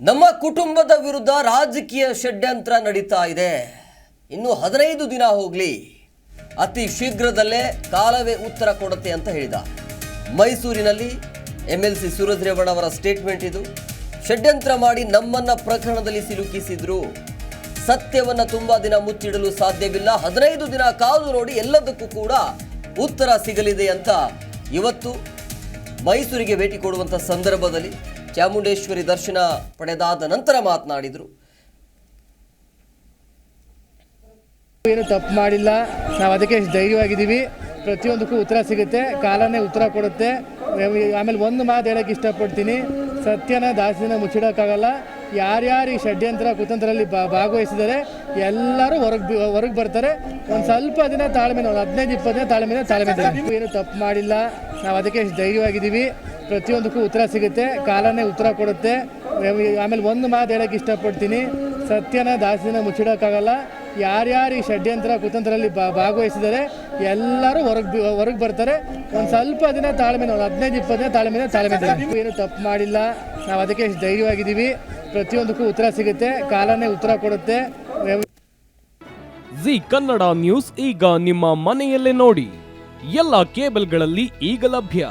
ನಮ್ಮ ಕುಟುಂಬದ ವಿರುದ್ಧ ರಾಜಕೀಯ ಷಡ್ಯಂತ್ರ ನಡೀತಾ ಇದೆ. ಇನ್ನು ಹದಿನೈದು ದಿನ ಹೋಗಲಿ. ಅತಿ ಶೀಘ್ರದಲ್ಲೇ ಕಾಲವೇ ಉತ್ತರ ಕೊಡುತ್ತೆ ಅಂತ ಹೇಳಿದ. ಮೈಸೂರಿನಲ್ಲಿ M L C Suraj Revanna ಅವರ ಸ್ಟೇಟ್ಮೆಂಟ್ ಇದು. ಷಡ್ಯಂತ್ರ ಮಾಡಿ ನಮ್ಮನ್ನ ಪ್ರಕರಣದಲ್ಲಿ ಸಿಲುಕಿಸಿದ್ರು. ಸತ್ಯವನ್ನ ತುಂಬಾ ದಿನ ಮುಚ್ಚಿಡಲು ಸಾಧ್ಯವಿಲ್ಲ. ಹದಿನೈದು ದಿನ ಕಾದು ನೋಡಿ ಎಲ್ಲದಕ್ಕೂ ಕೂಡ ಉತ್ತರ ಸಿಗಲಿದೆ ಅಂತ ಇವತ್ತು ಮೈಸೂರಿಗೆ ಭೇಟಿ ಕೊಡುವಂಥ ಸಂದರ್ಭದಲ್ಲಿ ಚಾಮುಂಡೇಶ್ವರಿ ದರ್ಶನ ಪಡೆದಾದ ನಂತರ ಮಾತನಾಡಿದರು. ಏನು ತಪ್ಪು ಮಾಡಿಲ್ಲ. ನಾವು ಅದಕ್ಕೆ ಧೈರ್ಯವಾಗಿದ್ದೀವಿ. ಪ್ರತಿಯೊಂದಕ್ಕೂ ಉತ್ತರ ಸಿಗುತ್ತೆ. ಕಾಲನೇ ಉತ್ತರ ಕೊಡುತ್ತೆ. ಆಮೇಲೆ ಒಂದು ಮಾತು ಹೇಳೋಕ್ಕೆ ಇಷ್ಟಪಡ್ತೀನಿ. ಸತ್ಯನ ದಾಸಿನ ಮುಚ್ಚಿಡೋಕ್ಕಾಗಲ್ಲ. ಯಾರ್ಯಾರು ಈ ಷಡ್ಯಂತ್ರ ಕುತಂತ್ರದಲ್ಲಿ ಭಾಗವಹಿಸಿದರೆ ಎಲ್ಲರೂ ಹೊರಗೆ ಹೊರಗೆ ಬರ್ತಾರೆ. ಒಂದು ಸ್ವಲ್ಪ ದಿನ ತಾಳ್ಮೆ ಒಂದು ಹದಿನೈದು, ಇಪ್ಪತ್ತು ದಿನ ತಾಳ್ಮೆ ತಾಳ್ಮೆ. ಏನು ತಪ್ಪು ಮಾಡಿಲ್ಲ, ನಾವು ಅದಕ್ಕೆ ಧೈರ್ಯವಾಗಿದ್ದೀವಿ. ಪ್ರತಿಯೊಂದಕ್ಕೂ ಉತ್ತರ ಸಿಗುತ್ತೆ, ಕಾಲನೇ ಉತ್ತರ ಕೊಡುತ್ತೆ. ಆಮೇಲೆ ಒಂದು ಮಾತು ಹೇಳಕ್ಕೆ ಇಷ್ಟಪಡ್ತೀನಿ, ಸತ್ಯನ ದಾಸಿನ ಮುಚ್ಚಿಡೋಕ್ಕಾಗಲ್ಲ. ಯಾರ್ಯಾರು ಈ ಷಡ್ಯಂತ್ರ ಕುತಂತ್ರದಲ್ಲಿ ಭಾಗವಹಿಸಿದ್ದಾರೆ, ಎಲ್ಲರೂ ಹೊರಗೆ ಹೊರಗೆ ಬರ್ತಾರೆ. ಒಂದು ಸ್ವಲ್ಪ ದಿನ ತಾಳ್ಮೆ ಒಂದು ಹದಿನೈದು, ಇಪ್ಪತ್ತು ದಿನ ತಾಳ್ಮೆ ತಾಳ್ಮೆ. ಏನು ತಪ್ಪು ಮಾಡಿಲ್ಲ, ನಾವು ಅದಕ್ಕೆ ಧೈರ್ಯವಾಗಿದ್ದೀವಿ. ಪ್ರತಿಯೊಂದಕ್ಕೂ ಉತ್ತರ ಸಿಗುತ್ತೆ, ಕಾಲನೇ ಉತ್ತರ ಕೊಡುತ್ತೆ. ಜಿ ಕನ್ನಡ ನ್ಯೂಸ್ ಈಗ ನಿಮ್ಮ ಮನೆಯಲ್ಲೇ ನೋಡಿ. ಎಲ್ಲ ಕೇಬಲ್ಗಳಲ್ಲಿ ಈಗ ಲಭ್ಯ.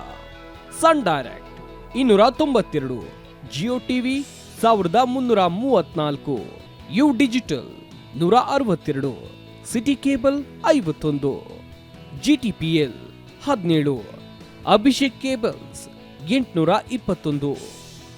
ಸನ್ ಡೈರೆಕ್ಟ್ ಇನ್ನೂರ ತೊಂಬತ್ತೆರಡು, ಜಿಯೋ ಟಿವಿ ಸಾವಿರದ ಮುನ್ನೂರ ಮೂವತ್ನಾಲ್ಕು, ಯು ಡಿಜಿಟಲ್ ನೂರ ಅರವತ್ತೆರಡು, ಸಿಟಿ ಕೇಬಲ್ ಐವತ್ತೊಂದು ಜಿ ಟಿ ಪಿ ಎಲ್ ಹದಿನೇಳು, ಅಭಿಷೇಕ್ ಕೇಬಲ್ಸ್ ಎಂಟುನೂರ ಇಪ್ಪತ್ತೊಂದು.